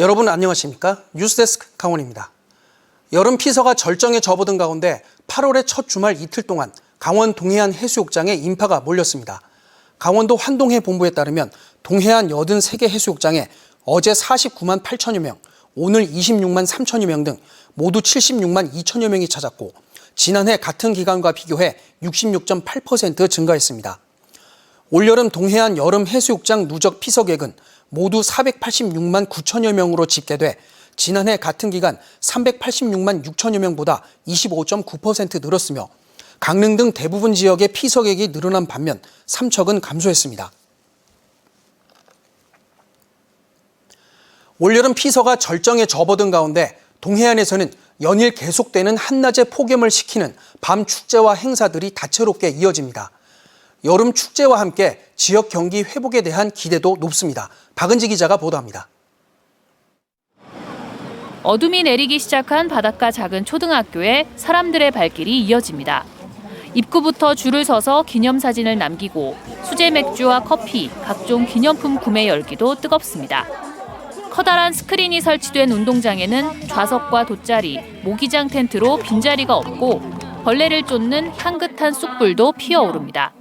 여러분 안녕하십니까? 뉴스데스크 강원입니다. 여름 피서가 절정에 접어든 가운데 8월의 첫 주말 이틀 동안 강원 동해안 해수욕장에 인파가 몰렸습니다. 강원도 환동해 본부에 따르면 동해안 83개 해수욕장에 어제 49만 8천여 명, 오늘 26만 3천여 명 등 모두 76만 2천여 명이 찾았고 지난해 같은 기간과 비교해 66.8% 증가했습니다. 올여름 동해안 여름 해수욕장 누적 피서객은 모두 486만 9천여 명으로 집계돼 지난해 같은 기간 386만 6천여 명보다 25.9% 늘었으며 강릉 등 대부분 지역의 피서객이 늘어난 반면 삼척은 감소했습니다. 올여름 피서가 절정에 접어든 가운데 동해안에서는 연일 계속되는 한낮의 폭염을 식히는 밤 축제와 행사들이 다채롭게 이어집니다. 여름 축제와 함께 지역 경기 회복에 대한 기대도 높습니다. 박은지 기자가 보도합니다. 어둠이 내리기 시작한 바닷가 작은 초등학교에 사람들의 발길이 이어집니다. 입구부터 줄을 서서 기념사진을 남기고 수제 맥주와 커피, 각종 기념품 구매 열기도 뜨겁습니다. 커다란 스크린이 설치된 운동장에는 좌석과 돗자리, 모기장 텐트로 빈자리가 없고 벌레를 쫓는 향긋한 쑥불도 피어오릅니다.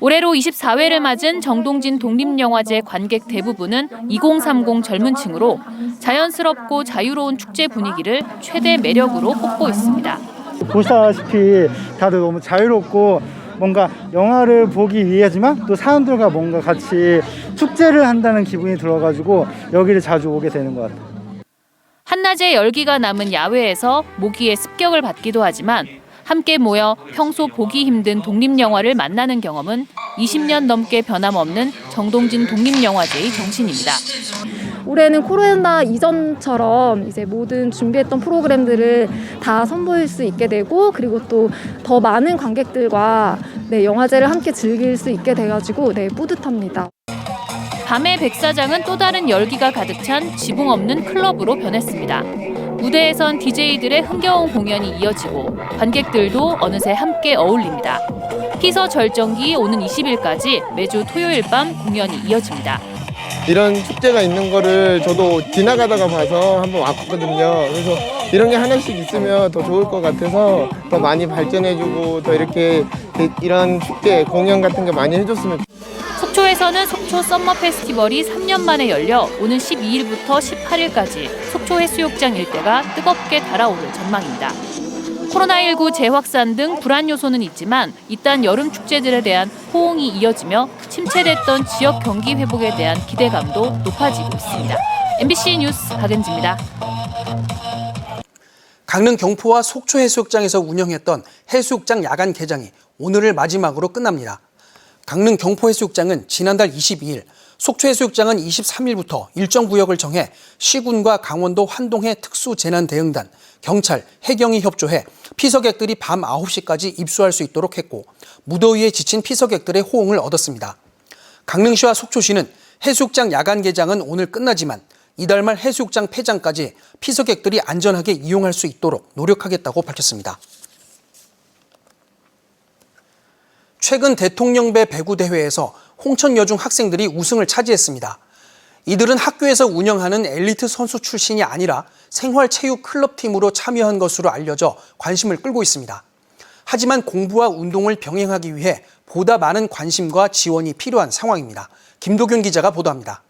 올해로 24회를 맞은 정동진 독립영화제 관객 대부분은 2030 젊은 층으로 자연스럽고 자유로운 축제 분위기를 최대 매력으로 꼽고 있습니다. 보시다시피 다들 너무 자유롭고 뭔가 영화를 보기 위해지만 또 사람들과 뭔가 같이 축제를 한다는 기분이 들어가지고 여기를 자주 오게 되는 것 같아요. 한낮에 열기가 남은 야외에서 모기의 습격을 받기도 하지만 함께 모여 평소 보기 힘든 독립영화를 만나는 경험은 20년 넘게 변함없는 정동진 독립영화제의 정신입니다. 올해는 코로나 이전처럼 이제 모든 준비했던 프로그램들을 다 선보일 수 있게 되고 그리고 또 더 많은 관객들과 네, 영화제를 함께 즐길 수 있게 돼가지고 네, 뿌듯합니다. 밤의 백사장은 또 다른 열기가 가득 찬 지붕 없는 클럽으로 변했습니다. 무대에선 DJ들의 흥겨운 공연이 이어지고 관객들도 어느새 함께 어울립니다. 피서 절정기 오는 20일까지 매주 토요일 밤 공연이 이어집니다. 이런 축제가 있는 거를 저도 지나가다가 봐서 한번 왔거든요. 그래서 이런 게 하나씩 있으면 더 좋을 것 같아서 더 많이 발전해주고 더 이렇게 이런 축제 공연 같은 게 많이 해줬으면 속초에서는 속초 썸머 페스티벌이 3년 만에 열려 오는 12일부터 18일까지 속초 해수욕장 일대가 뜨겁게 달아오를 전망입니다. 코로나19 재확산 등 불안 요소는 있지만 이딴 여름 축제들에 대한 호응이 이어지며 침체됐던 지역 경기 회복에 대한 기대감도 높아지고 있습니다. MBC 뉴스 박은지입니다. 강릉 경포와 속초 해수욕장에서 운영했던 해수욕장 야간 개장이 오늘을 마지막으로 끝납니다. 강릉 경포 해수욕장은 지난달 22일, 속초 해수욕장은 23일부터 일정 구역을 정해 시군과 강원도 환동해 특수재난대응단, 경찰, 해경이 협조해 피서객들이 밤 9시까지 입수할 수 있도록 했고 무더위에 지친 피서객들의 호응을 얻었습니다. 강릉시와 속초시는 해수욕장 야간 개장은 오늘 끝나지만 이달 말 해수욕장 폐장까지 피서객들이 안전하게 이용할 수 있도록 노력하겠다고 밝혔습니다. 최근 대통령배 배구 대회에서 홍천 여중 학생들이 우승을 차지했습니다. 이들은 학교에서 운영하는 엘리트 선수 출신이 아니라 생활체육 클럽팀으로 참여한 것으로 알려져 관심을 끌고 있습니다. 하지만 공부와 운동을 병행하기 위해 보다 많은 관심과 지원이 필요한 상황입니다. 김도균 기자가 보도합니다.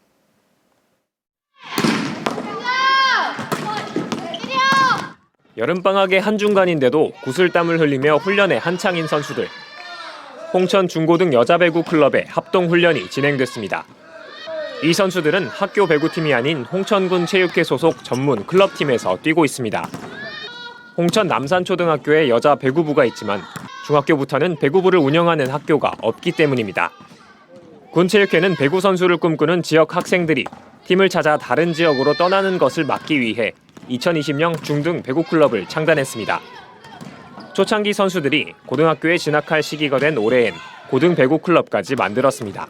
여름방학의 한중간인데도 구슬땀을 흘리며 훈련에 한창인 선수들. 홍천 중고등 여자 배구 클럽의 합동 훈련이 진행됐습니다. 이 선수들은 학교 배구팀이 아닌 홍천군 체육회 소속 전문 클럽팀에서 뛰고 있습니다. 홍천 남산초등학교에 여자 배구부가 있지만 중학교부터는 배구부를 운영하는 학교가 없기 때문입니다. 군체육회는 배구 선수를 꿈꾸는 지역 학생들이 팀을 찾아 다른 지역으로 떠나는 것을 막기 위해 2020년 중등 배구 클럽을 창단했습니다. 초창기 선수들이 고등학교에 진학할 시기가 된 올해엔 고등 배구 클럽까지 만들었습니다.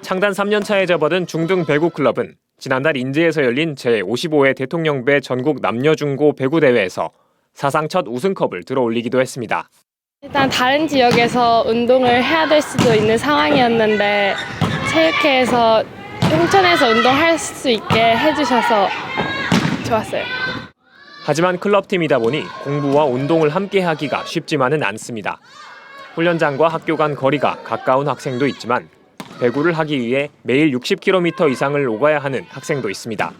창단 3년 차에 접어든 중등 배구 클럽은 지난달 인제에서 열린 제55회 대통령배 전국 남녀 중고 배구 대회에서 사상 첫 우승컵을 들어올리기도 했습니다. 일단 다른 지역에서 운동을 해야 될 수도 있는 상황이었는데 체육회에서 홍천에서 운동할 수 있게 해주셔서 좋았어요. 하지만 클럽팀이다 보니 공부와 운동을 함께 하기가 쉽지만은 않습니다. 훈련장과 학교 간 거리가 가까운 학생도 있지만 배구를 하기 위해 매일 60km 이상을 오가야 하는 학생도 있습니다.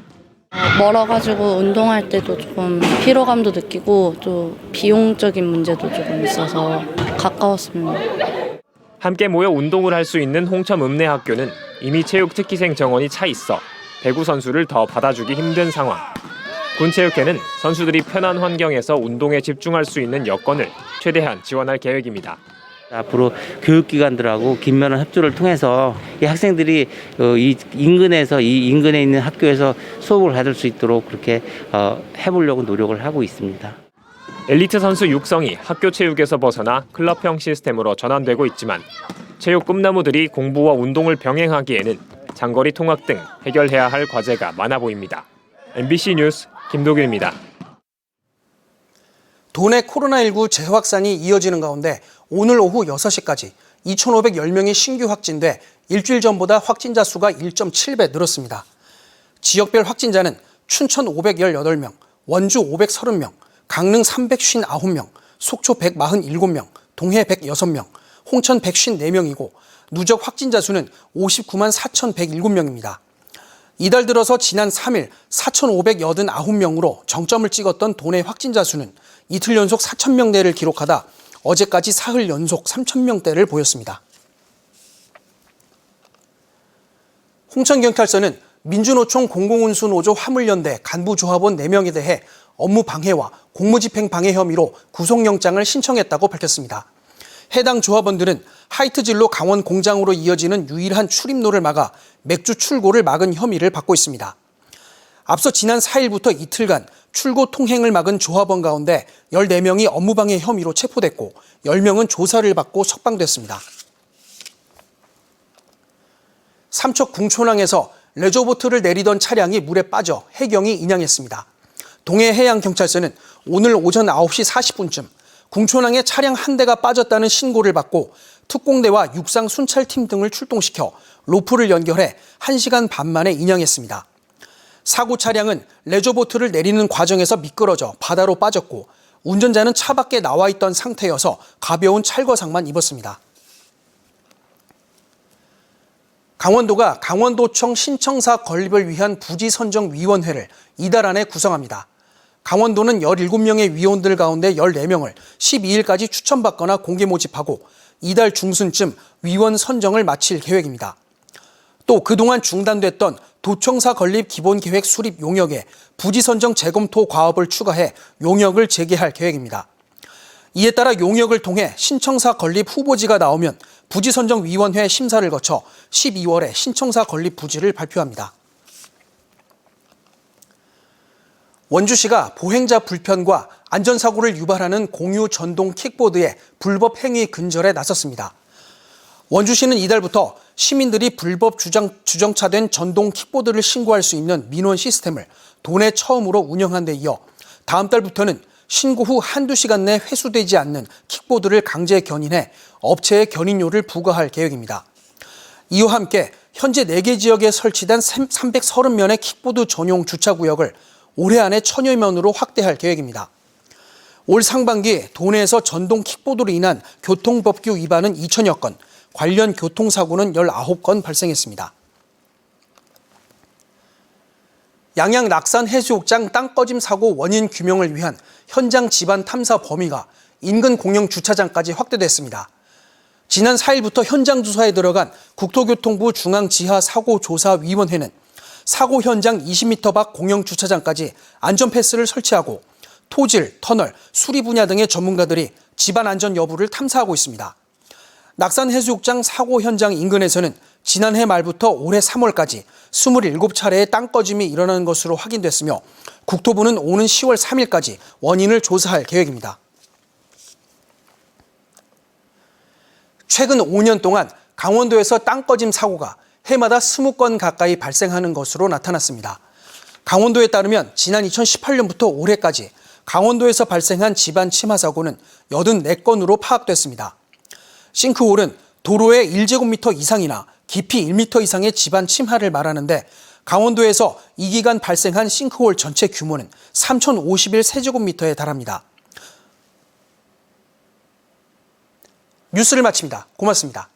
멀어가지고 운동할 때도 조금 피로감도 느끼고 또 비용적인 문제도 조금 있어서 가까웠습니다. 함께 모여 운동을 할 수 있는 홍천 읍내학교는 이미 체육 특기생 정원이 차 있어 배구 선수를 더 받아주기 힘든 상황. 군체육회는 선수들이 편한 환경에서 운동에 집중할 수 있는 여건을 최대한 지원할 계획입니다. 앞으로 교육기관들하고 긴밀한 협조를 통해서 이 학생들이 어, 이 인근에서 이 인근에 있는 학교에서 수업을 받을 수 있도록 그렇게 어, 해보려고 노력을 하고 있습니다. 엘리트 선수 육성이 학교 체육에서 벗어나 클럽형 시스템으로 전환되고 있지만 체육 꿈나무들이 공부와 운동을 병행하기에는 장거리 통학 등 해결해야 할 과제가 많아 보입니다. MBC 뉴스 김도길입니다. 도내 코로나19 재확산이 이어지는 가운데 오늘 오후 6시까지 2,510명이 신규 확진돼 일주일 전보다 확진자 수가 1.7배 늘었습니다. 지역별 확진자는 춘천 518명, 원주 530명, 강릉 359명, 속초 147명, 동해 106명, 홍천 154명이고 누적 확진자 수는 59만 4,107명입니다. 이달 들어서 지난 3일 4,589명으로 정점을 찍었던 도내 확진자 수는 이틀 연속 4,000명대를 기록하다 어제까지 사흘 연속 3,000명대를 보였습니다. 홍천경찰서는 민주노총 공공운수노조 화물연대 간부조합원 4명에 대해 업무 방해와 공무집행 방해 혐의로 구속영장을 신청했다고 밝혔습니다. 해당 조합원들은 하이트진로 강원 공장으로 이어지는 유일한 출입로를 막아 맥주 출고를 막은 혐의를 받고 있습니다. 앞서 지난 4일부터 이틀간 출고 통행을 막은 조합원 가운데 14명이 업무방해 혐의로 체포됐고 10명은 조사를 받고 석방됐습니다. 삼척 궁촌항에서 레저보트를 내리던 차량이 물에 빠져 해경이 인양했습니다. 동해해양경찰서는 오늘 오전 9시 40분쯤 궁촌항에 차량 한 대가 빠졌다는 신고를 받고 특공대와 육상 순찰팀 등을 출동시켜 로프를 연결해 1시간 반 만에 인양했습니다. 사고 차량은 레저보트를 내리는 과정에서 미끄러져 바다로 빠졌고 운전자는 차 밖에 나와 있던 상태여서 가벼운 찰거상만 입었습니다. 강원도가 강원도청 신청사 건립을 위한 부지 선정 위원회를 이달 안에 구성합니다. 강원도는 17명의 위원들 가운데 14명을 12일까지 추천받거나 공개 모집하고 이달 중순쯤 위원 선정을 마칠 계획입니다. 또 그동안 중단됐던 도청사 건립 기본계획 수립 용역에 부지 선정 재검토 과업을 추가해 용역을 재개할 계획입니다. 이에 따라 용역을 통해 신청사 건립 후보지가 나오면 부지선정위원회 심사를 거쳐 12월에 신청사 건립 부지를 발표합니다. 원주시가 보행자 불편과 안전사고를 유발하는 공유 전동 킥보드의 불법 행위 근절에 나섰습니다. 원주시는 이달부터 시민들이 불법 주장, 주정차된 전동 킥보드를 신고할 수 있는 민원 시스템을 도내 처음으로 운영한 데 이어 다음 달부터는 신고 후 한두 시간 내 회수되지 않는 킥보드를 강제 견인해 업체에 견인료를 부과할 계획입니다. 이와 함께 현재 4개 지역에 설치된 330면의 킥보드 전용 주차구역을 올해 안에 천여 면으로 확대할 계획입니다. 올 상반기 도내에서 전동 킥보드로 인한 교통법규 위반은 2천여 건, 관련 교통사고는 19건 발생했습니다. 양양 낙산 해수욕장 땅 꺼짐 사고 원인 규명을 위한 현장 집안 탐사 범위가 인근 공영 주차장까지 확대됐습니다. 지난 4일부터 현장 조사에 들어간 국토교통부 중앙지하사고조사위원회는 사고 현장 20m 밖 공영 주차장까지 안전 패스를 설치하고 토질, 터널, 수리 분야 등의 전문가들이 집안 안전 여부를 탐사하고 있습니다. 낙산 해수욕장 사고 현장 인근에서는 지난해 말부터 올해 3월까지 27차례의 땅 꺼짐이 일어나는 것으로 확인됐으며 국토부는 오는 10월 3일까지 원인을 조사할 계획입니다. 최근 5년 동안 강원도에서 땅 꺼짐 사고가 해마다 20건 가까이 발생하는 것으로 나타났습니다. 강원도에 따르면 지난 2018년부터 올해까지 강원도에서 발생한 집안 침하 사고는 84건으로 파악됐습니다. 싱크홀은 도로의 1제곱미터 이상이나 깊이 1m 이상의 집안 침하를 말하는데 강원도에서 이 기간 발생한 싱크홀 전체 규모는 3,051세제곱미터에 달합니다. 뉴스를 마칩니다. 고맙습니다.